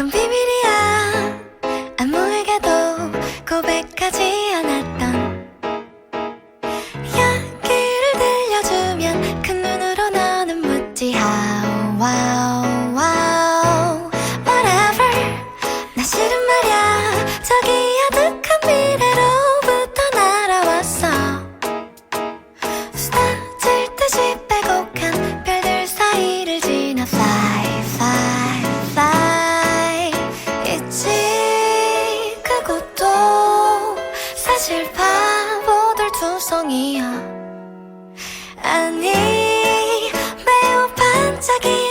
약간 비밀이야. again.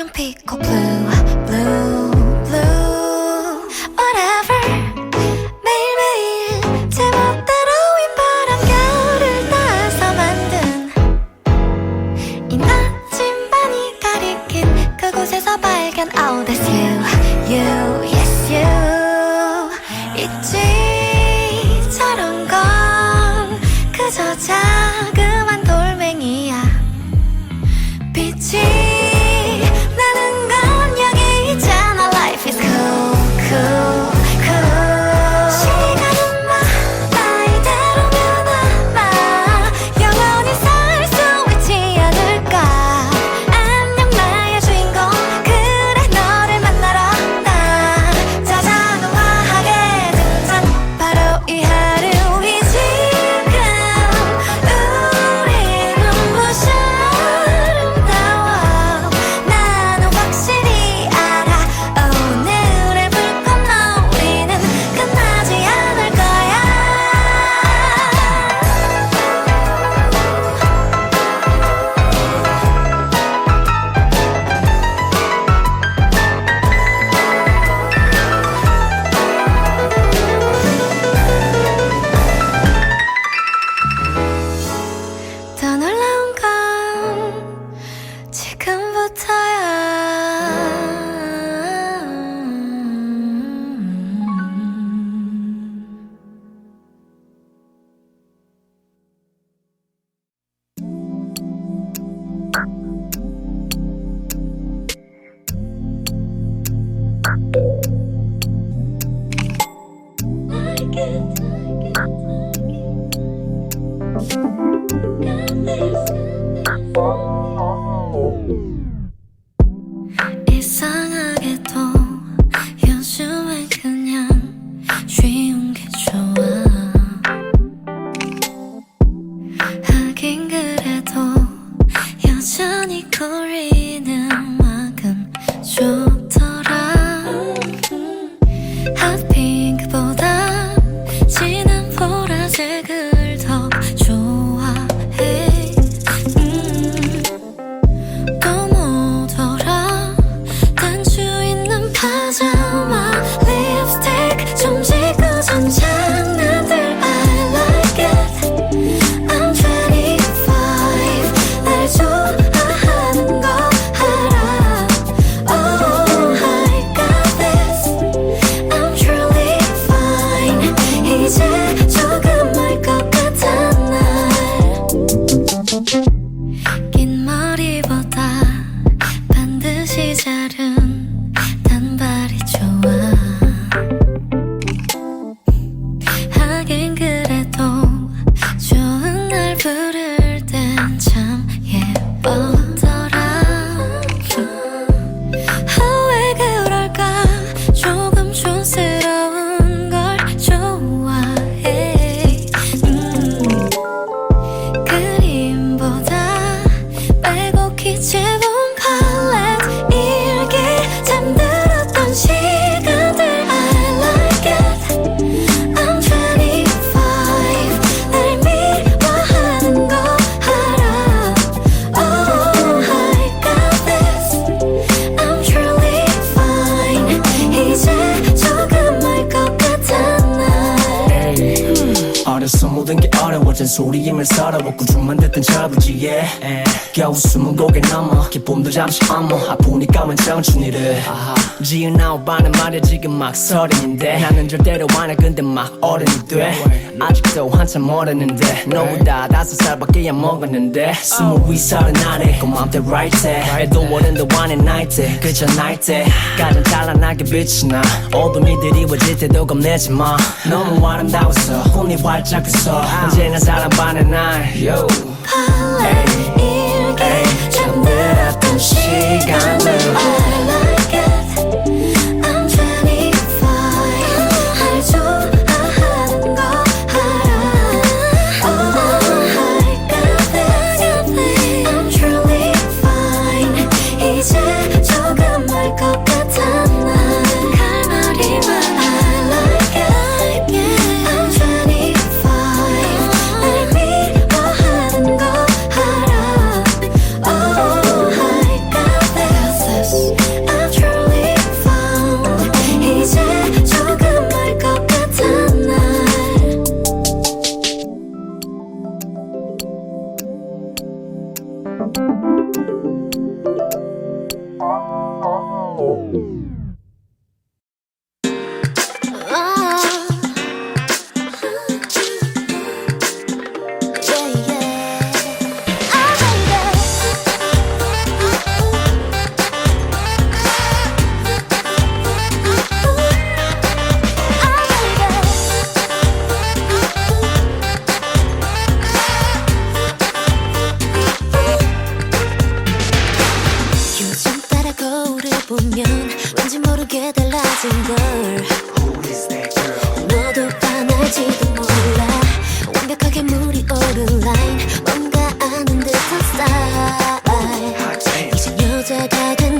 연필 커플. it. take a promise 서러워 꾸중만 듣던 저부지 yeah. 겨우 숨은 고개 넘어. 기쁨도 잠시 어머 아프니까 만 청춘이를. 지은 아홉 반은 말야 지금 막 서른인데. 나는 절대로 안해 근데 막 어른이 돼. 아직도 한참 멀었는데. 너보다 다섯 살밖에 안 먹었는데. 스무 위 서른 아래 고맘때 right 때 해도 어른도 안해 night 때 그저 night 때 가장 찬란하게 빛이 나. 어둠이 드리워질 때도 겁내지 마. 너무 아름다워서 꿈이 활짝 피서. 언제나 사랑받는 날 yo. 스타일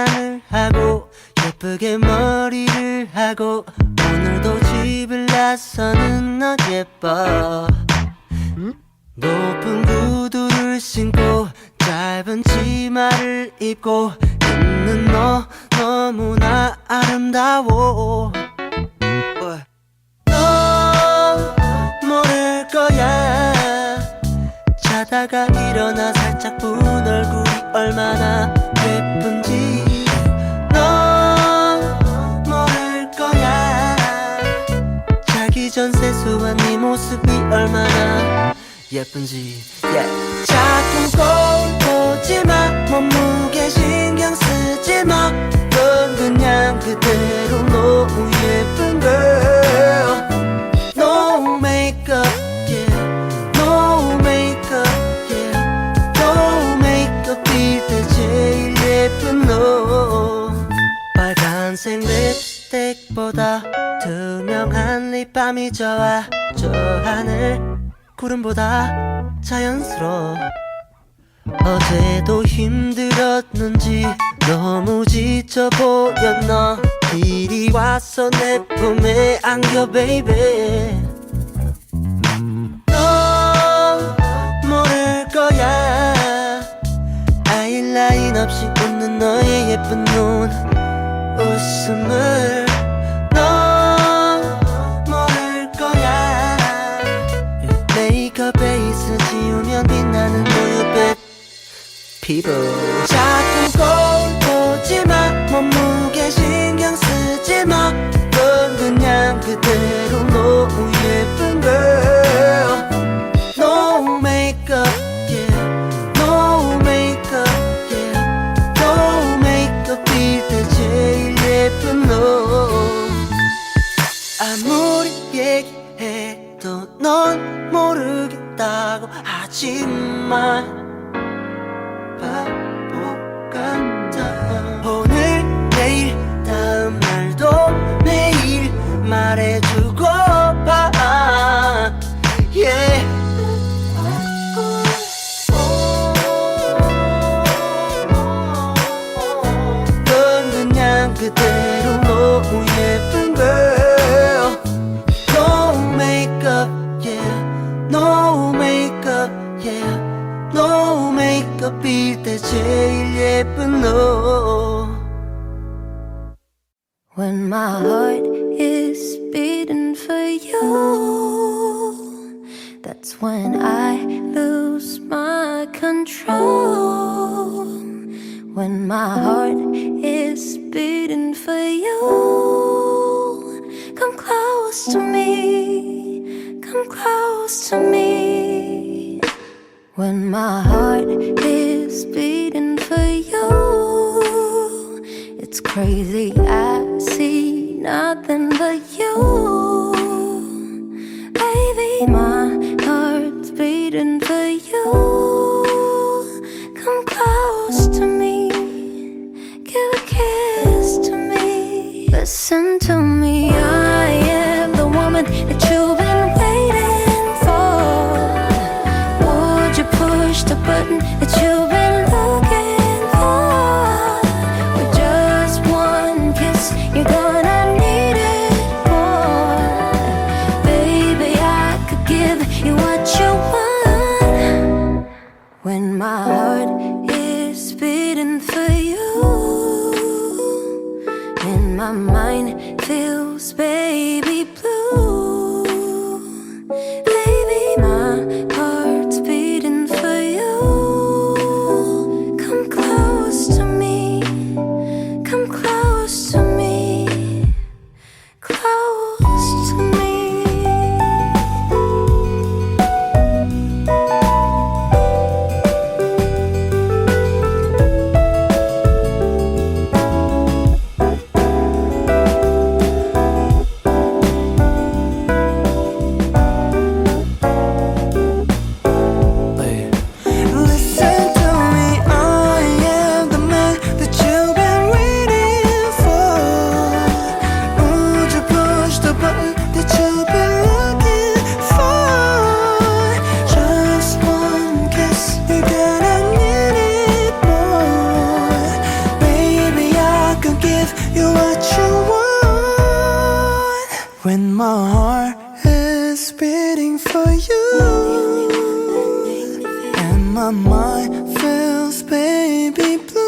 화장을 하고 예쁘게 머리를 하고 오늘도 집을 나서는 너 예뻐. 높은 구두를 신고 짧은 치마를 입고 있는 너 너무나 아름다워. 너 모를 거야. 자다가 일어나 살짝 부은 얼굴이 얼마나 예쁜지 세수한 네 모습이 얼마나 예쁜지. Yeah. 자꾸 거울 보지 마. 몸무게 신경 쓰지 마. 넌 그냥 그대로 너무 예쁜 girl. No makeup yeah. No 빌때 제일 예쁜 너. 빨간색 립스틱보다 투명한 립밤이 좋아 저 하늘. 구름보다 자연스러워. 어제도 힘들었는지 너무 지쳐 보였나 이리 와서 내 품에 안겨 베이베 너 모를 거야. 아이라인 없이 웃는 너의 예쁜 눈. 웃음을 피부 자꾸 거울 보지 마. 몸무게 신경 쓰지 마 넌 그냥 그대로 너무 예쁜 girl. No makeup yeah. No makeup yeah. No makeup 빌때 제일 예쁜 너. 아무리 얘기해도 넌 모르겠다고 하지만 바보 같아. 오늘 내일 다음 날도 매일 말해주 close to me. When my heart is beating for you, it's crazy. I see nothing but you. my mind feels baby blue.